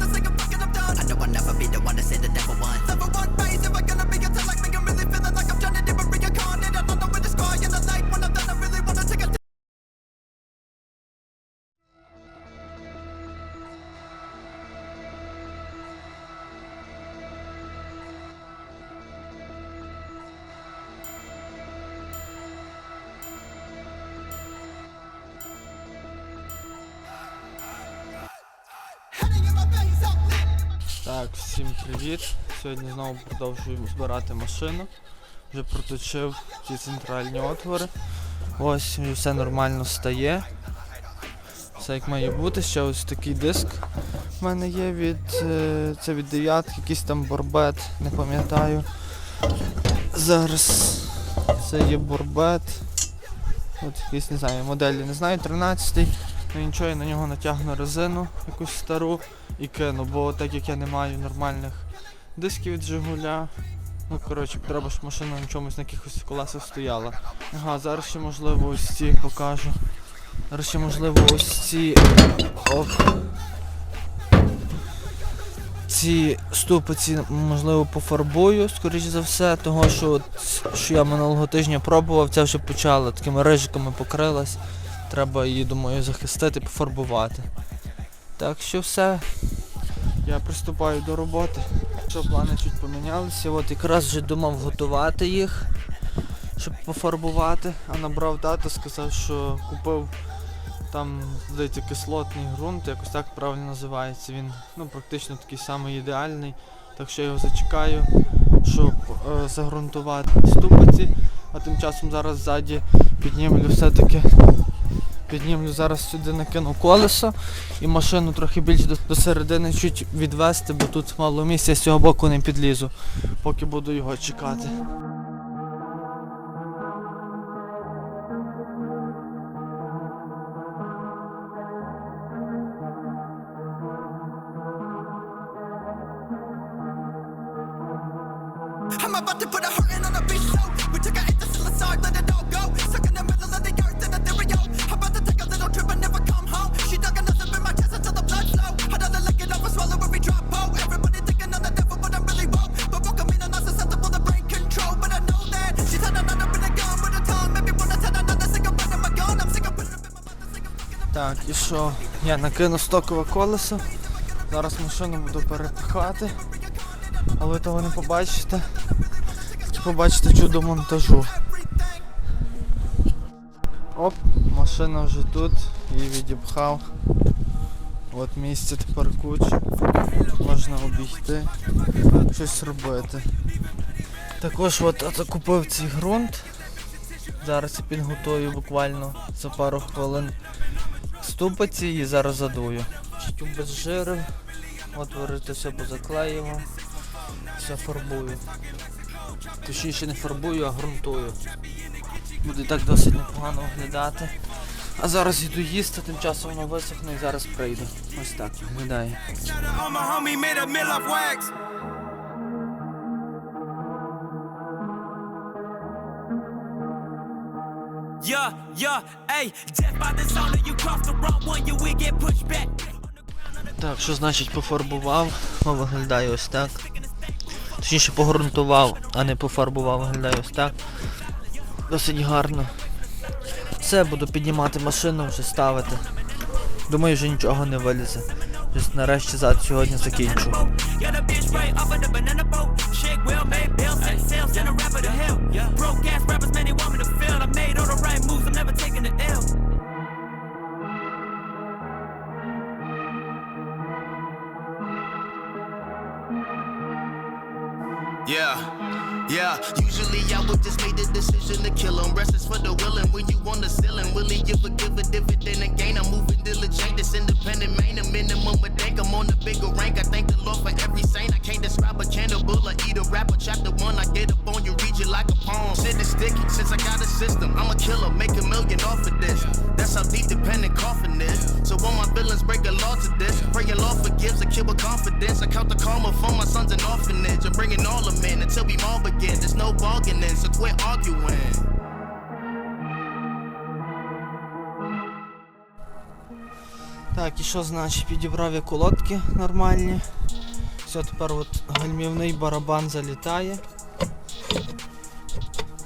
say I'm fucking I'm done. I know I'll never be the one to say the devil won. Level one base, if I gonna Так, всім привіт. Сьогодні знову продовжую збирати машину. Вже проточив ті центральні отвори. Ось все нормально стає. Все як має бути. Ще ось такий диск в мене є від. е, Це від дев'ятки, якийсь там борбет, не пам'ятаю. Зараз це є борбет. От якийсь, не знаю, моделі не знаю, 13-й. Нічого, я на нього натягну резину якусь стару і кину, бо так як я не маю нормальних дисків від Жигуля. Ну коротше, треба ж машина на чомусь на якихось колесах стояла. Ага, зараз ще можливо ось ці покажу. Зараз ще можливо ось ці. Оп. Ці ступиці можливо пофарбую, скоріш за все, того що от, що я минулого тижня пробував, це вже почало такими рижиками покрилась. Треба її, думаю, захистити, пофарбувати. Так що все. Я приступаю до роботи. Що плани чуть помінялися. От якраз вже думав готувати їх, щоб пофарбувати, а набрав дату, сказав, що купив там, здається, кислотний ґрунт, якось так правильно називається. Він ну, практично такий самий ідеальний. Так що я його зачекаю, щоб е, загрунтувати ступиці, а тим часом зараз ззаді піднімлю все-таки Піднімлю зараз сюди накину колесо і машину трохи більше до, до середини чуть відвести, бо тут мало місця, з цього боку не підлізу, поки буду його чекати. Так, і що? Я накину стокове колесо. Зараз машину буду перепихати. Але ви того не побачите. Тільки побачите чудо монтажу. Оп, машина вже тут, її відіпхав. От місце тепер куча. Можна обійти, щось робити. Також от ото купив цей ґрунт. Зараз я підготую буквально за пару хвилин ступиці і зараз задую. Чуть без жиру. Отвори це все позаклеїмо. Все фарбую. Точніше не фарбую, а ґрунтую. Буде так досить непогано виглядати. А зараз йду їсти, тим часом воно висохне і зараз прийду. Ось так виглядає. Yeah, yeah, hey, death by the zone, you cross the wrong one, you will get pushed back. Так, що значить пофарбував? Виглядає ось так. Точніше погрунтував, а не пофарбував, виглядає ось так. Досить гарно. Все, буду піднімати машину, вже ставити. Думаю, вже нічого не вилізе. Вже нарешті зад сьогодні закінчу. Right yeah. Usually I would just make the decision to kill him. Rest is for the willing. When you on the ceiling, willing you forgive a dividend again. I'm moving diligent, this independent man. A minimum a day. I'm on the bigger rank. I thank the Lord for every saint. I can't describe a cannibal or eat a rapper. Chapter one, I get up on you, read you like a poem. Shit sticky since I got a system. I'm a killer, make a million off of this. That's how deep dependent coffin is. So when my villains break a law to this, pray your Lord forgives a kid with confidence. I count the karma for my sons in orphanage. I'm bringing all of men until we all begin. There's no bargaining, so quit arguing. Так, і що значить? Підібрав я колодки нормальні. Все, тепер от гальмівний барабан залітає.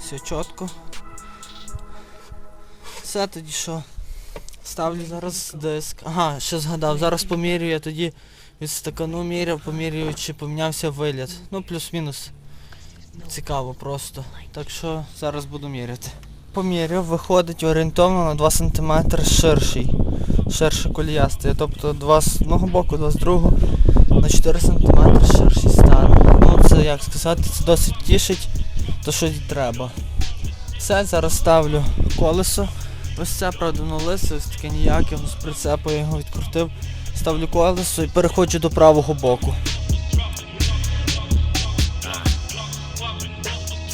Все чітко. Все тоді що? Ставлю зараз диск. Ага, ще згадав, зараз помірюю я тоді від стакану міряв, помірюю, чи помінявся виліт. Ну, плюс-мінус. Цікаво просто. Так що зараз буду міряти. Поміряв, виходить орієнтовно на 2 см ширший. Ширше колія. Тобто два з одного боку, два з другого на 4 см ширший стане. Ну це як сказати, це досить тішить, то що й треба. Все, зараз ставлю колесо. Ось це, правда, воно лисе, ось таке ніяке, з прицепу я його відкрутив. Ставлю колесо і переходжу до правого боку.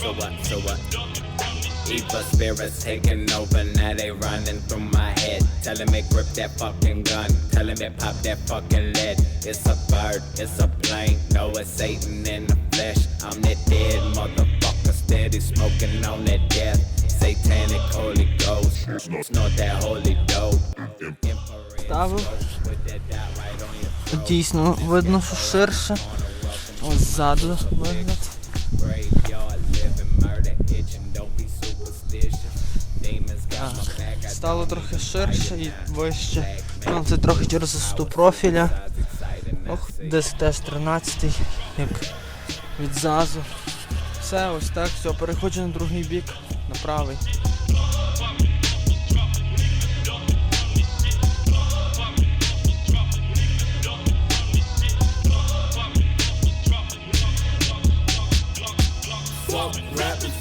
So what, so what? Evil spirits taking over, now they running through my head. Telling me grip that fucking gun, telling me pop that fucking lead. It's a bird, it's a plane, no, it's Satan in the flesh. I'm that dead motherfucker, steady smoking on that death. Satanic Holy Ghost, snort that holy dope. Ставив. With that dot right on your Дійсно, видно, що ширше. Ось ззаду вигляд. graveyard, living murder, itching. Стало трохи ширше і вище. Ну, це трохи через висоту профіля. Ох, десь теж 13 як від зазу. Все, ось так, все, переходжу на другий бік, на правий.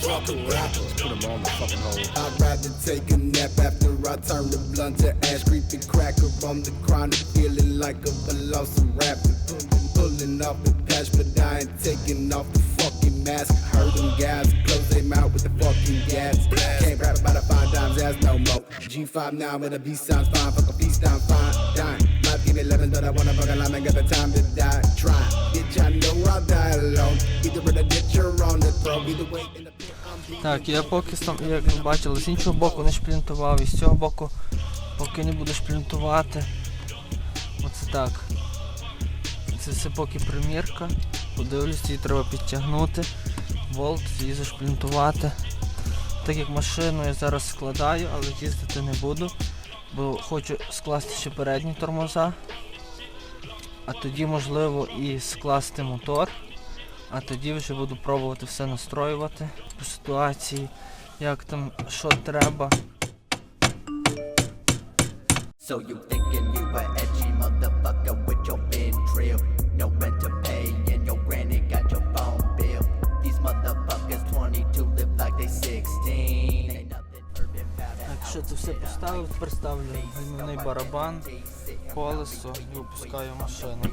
Fuck rappers, fuck a rapper. Put them on the fucking hole. I'd rather take a nap after I turn the blunt to ash. Creepy cracker on the chronic, feeling like a velociraptor. Pulling off the patch, but I ain't taking off the fucking mask. Heard them guys close their mouth with the fucking gas. Can't rap about a five dimes ass no more. G5 now with a B sounds fine. Fuck a peace down fine. Dime. Life give me 11, but I wanna fuck a line and get the time to die. Try. Bitch, I know I'll die alone. Either in a ditch or on the throat. Either way in the pit, I'm Так, я поки там, як ви бачили, з іншого боку не шплінтував, і з цього боку поки не буду шплінтувати. Оце так. Це все поки примірка. Подивлюсь, її треба підтягнути. Болт, її зашплінтувати. Так як машину я зараз складаю, але їздити не буду, бо хочу скласти ще передні тормоза. А тоді можливо і скласти мотор. А тоді вже буду пробувати все настроювати по ситуації, як там, що треба. So you thinking you a edgy motherfucker with your bin drill? No rent to pay and your granny got your phone bill. These motherfuckers 22 live like they 16. Ain't nothing urban about that. Так, що це все поставив, тепер ставлю гальмівний барабан, колесо і випускаю машину.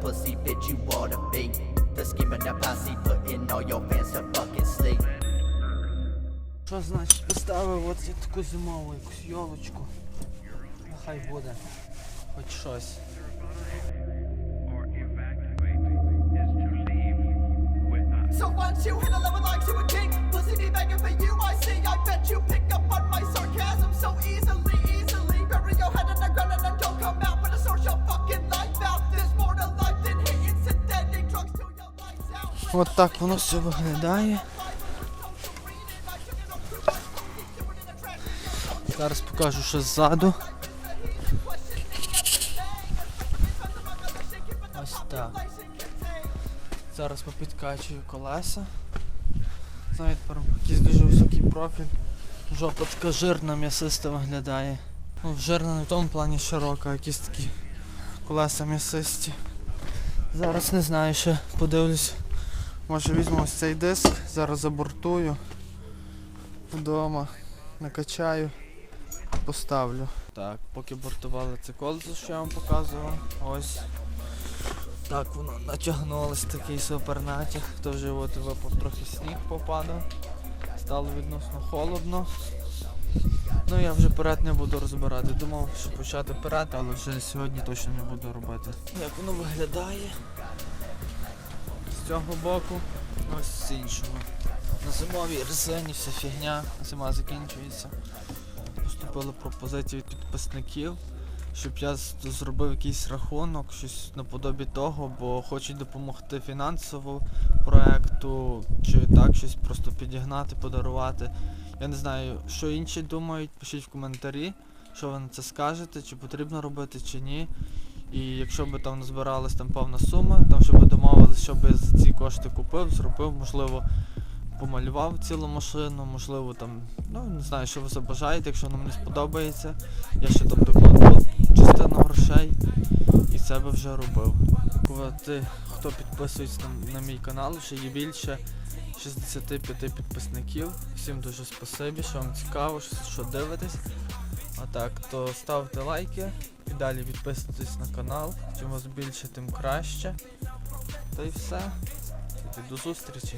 pussy bitch you ought to be. The scheme of the posse putting all your fans to fucking sleep. Що значить поставив от я таку зимову якусь йолочку. Нехай буде. Хоч щось. or evacuate is to leave with us. So once you hit a level like you a king, pussy be begging for you, I see. I bet you pick up on my sarcasm so easily, easily. Bury your head in the ground От так воно все виглядає. Зараз покажу що ззаду. Ось так. Зараз попідкачую колеса. Знаєте, якийсь дуже високий профіль. Жопа така жирна, м'ясиста виглядає. Ну, жирна не в тому плані широка, якісь такі колеса м'ясисті. Зараз не знаю ще, подивлюсь. Може візьму ось цей диск, зараз забортую вдома, накачаю, поставлю. Так, поки бортували це колесо, що я вам показував. Ось. Так воно натягнулось, такий супер натяг. То вже от випав трохи сніг попадав. Стало відносно холодно. Ну я вже перед не буду розбирати. Думав, що почати перед, але вже сьогодні точно не буду робити. Як воно виглядає? Цього боку, ось з іншого. На зимовій резині вся фігня, зима закінчується. поступили пропозиції від підписників, щоб я зробив якийсь рахунок, щось наподобі того, бо хочуть допомогти фінансово проекту, чи так щось просто підігнати, подарувати. Я не знаю, що інші думають, пишіть в коментарі, що ви на це скажете, чи потрібно робити, чи ні. І якщо би там назбиралась там певна сума, там щоб домовились, що би за ці кошти купив, зробив, можливо, помалював цілу машину, можливо, там, ну не знаю, що ви забажаєте, якщо воно мені сподобається. Я ще там докладу частину грошей і це би вже робив. Дякувати, хто підписується на, на мій канал, вже є більше 65 підписників. Всім дуже спасибі, що вам цікаво, що, що дивитесь. А так, то ставте лайки і далі підписуйтесь на канал. Чим вас більше, тим краще. Та й все. До зустрічі.